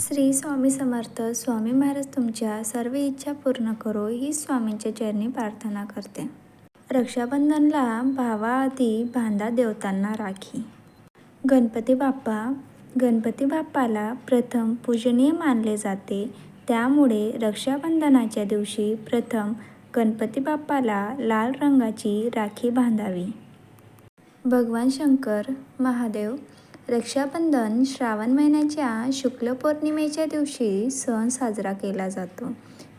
श्री स्वामी समर्थ स्वामी महाराज तुमच्या सर्व इच्छा पूर्ण करो ही स्वामींच्या चरणी प्रार्थना करते. रक्षाबंधनला भावाआधी बांधा देवतांना राखी. गणपती बाप्पा गणपती बाप्पाला प्रथम पूजनीय मानले जाते. त्यामुळे रक्षाबंधनाच्या दिवशी प्रथम गणपती बाप्पाला लाल रंगाची राखी बांधावी. भगवान शंकर महादेव रक्षाबंधन श्रावण महिन्याच्या शुक्ल पौर्णिमेच्या दिवशी सण साजरा केला जातो.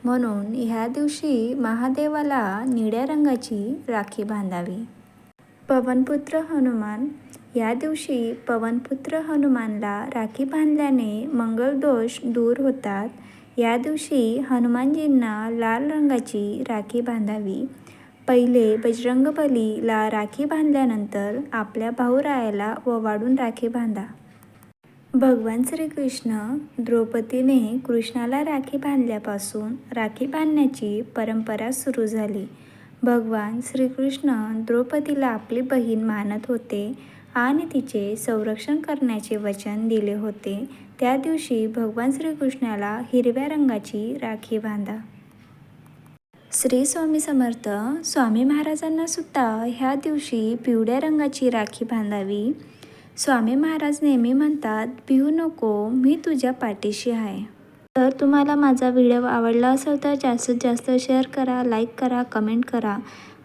म्हणून ह्या दिवशी महादेवाला निळ्या रंगाची राखी बांधावी. पवनपुत्र हनुमान. या दिवशी पवनपुत्र हनुमानला राखी बांधल्याने मंगलदोष दूर होतात. या दिवशी हनुमानजींना लाल रंगाची राखी बांधावी. पहिले बजरंगबलीला राखी बांधल्यानंतर आपल्या भाऊरायाला ओवाळून राखी बांधा. भगवान श्रीकृष्ण द्रौपदीने कृष्णाला राखी बांधल्यापासून राखी बांधण्याची परंपरा सुरू झाली. भगवान श्रीकृष्ण द्रौपदीला आपली बहीण मानत होते आणि तिचे संरक्षण करण्याचे वचन दिले होते. त्या दिवशी भगवान श्रीकृष्णाला हिरव्या रंगाची राखी बांधा. श्री स्वामी समर्थ स्वामी महाराजांना सुद्धा ह्या दिवशी पिवळ्या रंगाची राखी बांधावी. स्वामी महाराज नेहमी म्हणतात भिवू नको मी तुझ्या पाठीशी आहे. तर तुम्हाला माझा व्हिडिओ आवडला असेल तर जास्तीत जास्त शेअर करा लाईक करा कमेंट करा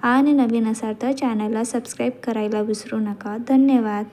आणि नवीन असाल तर चॅनलला सबस्क्राईब करायला विसरू नका. धन्यवाद.